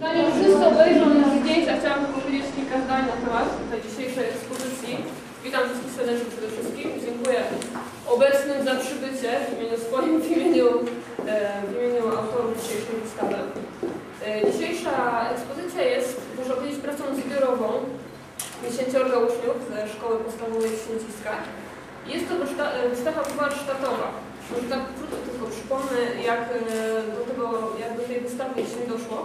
Zanim wszyscy obejrzą nasze zdjęcia, chciałam powiedzieć kilka zdań na temat tej dzisiejszej ekspozycji. Witam wszystkich serdecznie przede wszystkim dziękuję obecnym za przybycie w imieniu swoim, w imieniu, e, w imieniu autorów dzisiejszej wystawy. E, Dzisiejsza ekspozycja jest, można powiedzieć, pracą zbiorową dziesięciorga uczniów ze szkoły podstawowej w Święciskach. Jest to e, wystawa warsztatowa. Może tak krótko tylko przypomnę, jak do, tego, jak do tej wystawy się doszło.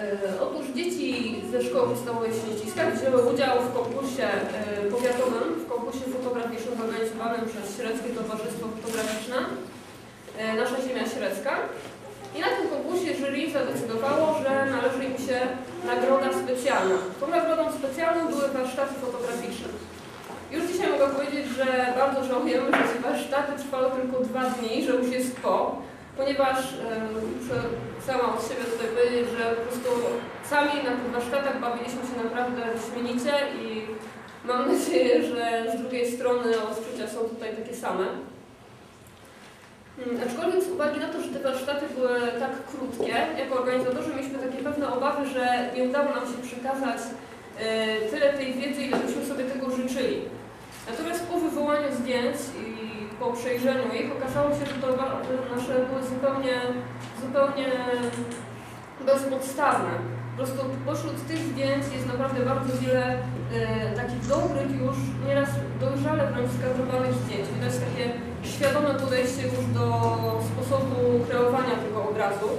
E, Otóż dzieci ze szkoły podstawowej w Święciskach wzięły udział w konkursie e, powiatowym, w konkursie fotograficznym zorganizowanym przez Średzkie Towarzystwo Fotograficzne e, Nasza Ziemia Średzka. I na tym konkursie jury zadecydowało, że należy im się nagroda specjalna. Tą nagrodą specjalną były warsztaty fotograficzne. Już dzisiaj mogę powiedzieć, że bardzo żałujemy, że te warsztaty trwały tylko dwa dni, że już jest po, ponieważ muszę sama od siebie tutaj powiedzieć, że po prostu sami na tych warsztatach bawiliśmy się naprawdę wyśmienicie i mam nadzieję, że z drugiej strony odczucia są tutaj takie same. Mm, Aczkolwiek z uwagi na to, że te warsztaty były tak krótkie, jako organizatorzy mieliśmy takie pewne obawy, że nie udało nam się przekazać e, tyle tej wiedzy, ile byśmy sobie tego życzyli. Natomiast po wywołaniu zdjęć i po przejrzeniu ich okazało się, że to nasze były zupełnie, zupełnie bezpodstawne. Po prostu pośród tych zdjęć jest naprawdę bardzo wiele e, takich dobrych już, nieraz dojrzale wręcz skadrowanych zdjęć. Widać takie świadome podejście już do sposobu kreowania tego obrazu.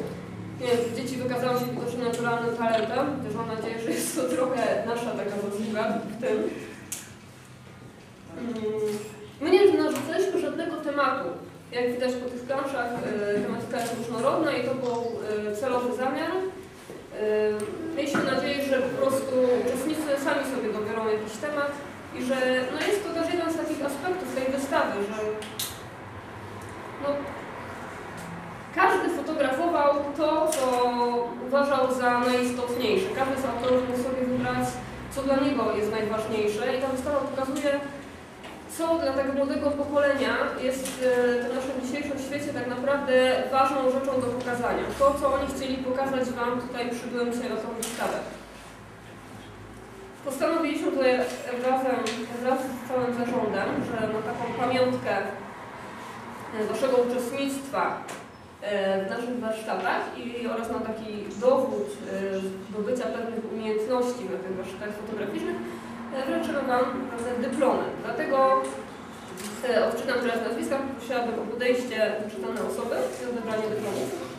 Nie dzieci wykazały się widocznie naturalnym talentem, też mam nadzieję, że jest to trochę nasza taka zasługa w tym. Tematu. Jak widać po tych planszach, e, tematyka jest różnorodna i to był e, celowy zamiar. E, Mieliśmy nadzieję, że po prostu uczestnicy sami sobie dobiorą jakiś temat i że no jest to też jeden z takich aspektów tej wystawy, że no, każdy fotografował to, co uważał za najistotniejsze. Każdy z autorów mógł sobie wybrać, co dla niego jest najważniejsze i ta wystawa pokazuje, co dla tego młodego pokolenia jest e, w naszym dzisiejszym świecie tak naprawdę ważną rzeczą do pokazania. To, co oni chcieli pokazać Wam tutaj przybyłem się na tą wystawę. Postanowiliśmy tutaj razem, wraz z całym zarządem, że na taką pamiątkę e, Waszego uczestnictwa e, w naszych warsztatach i oraz na taki dowód e, zdobycia pewnych umiejętności na tych warsztatach fotograficznych wręczymy Wam dyplomy. Dlatego e, odczytam teraz nazwiska, prosiłabym o podejście wyczytane osoby i odebranie dyplomów.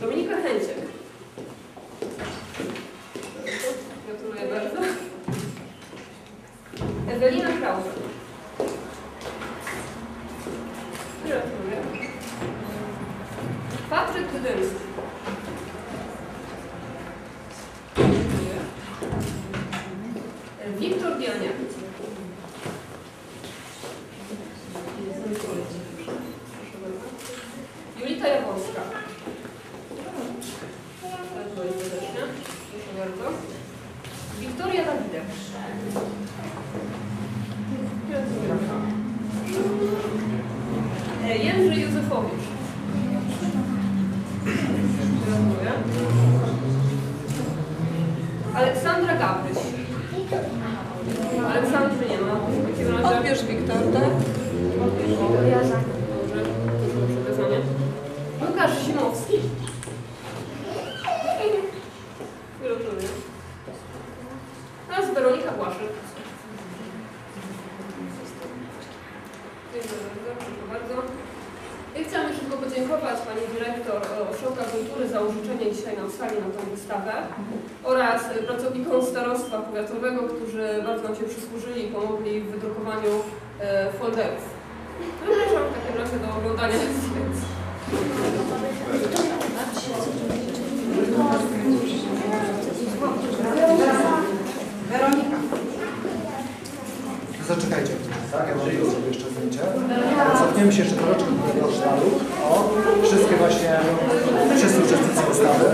Dominika Chęciek. Gratuluję bardzo. Ewelina Krause. Gratuluję. Patryk Wydymski. Dziękuję. Wiktor bardzo. Julita Jaworska. Proszę bardzo. Wiktoria Dawidek. Jędrzej Józefowicz. Gratuluję. Aleksandra Gabryś. Aleksandry nie ma. W takim razie... Odbierz Wiktor, tak? Dobrze, proszę o przekazanie. Łukasz Zimowski. Gratuluję. Teraz Weronika Błaszczyk. Dziękuję bardzo, proszę bardzo. Chciałam tylko podziękować Pani Dyrektor e, Ośrodka Kultury za użyczenie dzisiaj nam sali na tę wystawę oraz pracownikom Starostwa Powiatowego, którzy bardzo nam się przysłużyli i pomogli w wydrukowaniu e, folderów. Zapraszam w takim razie do oglądania zdjęć. Weronika. Zaczekajcie, tak? Ja tylko sobie jeszcze zdjęcie. Cofniemy się jeszcze troszeczkę do tego sztalu. O, wszystkie właśnie, wszyscy uczestnicy wystawy.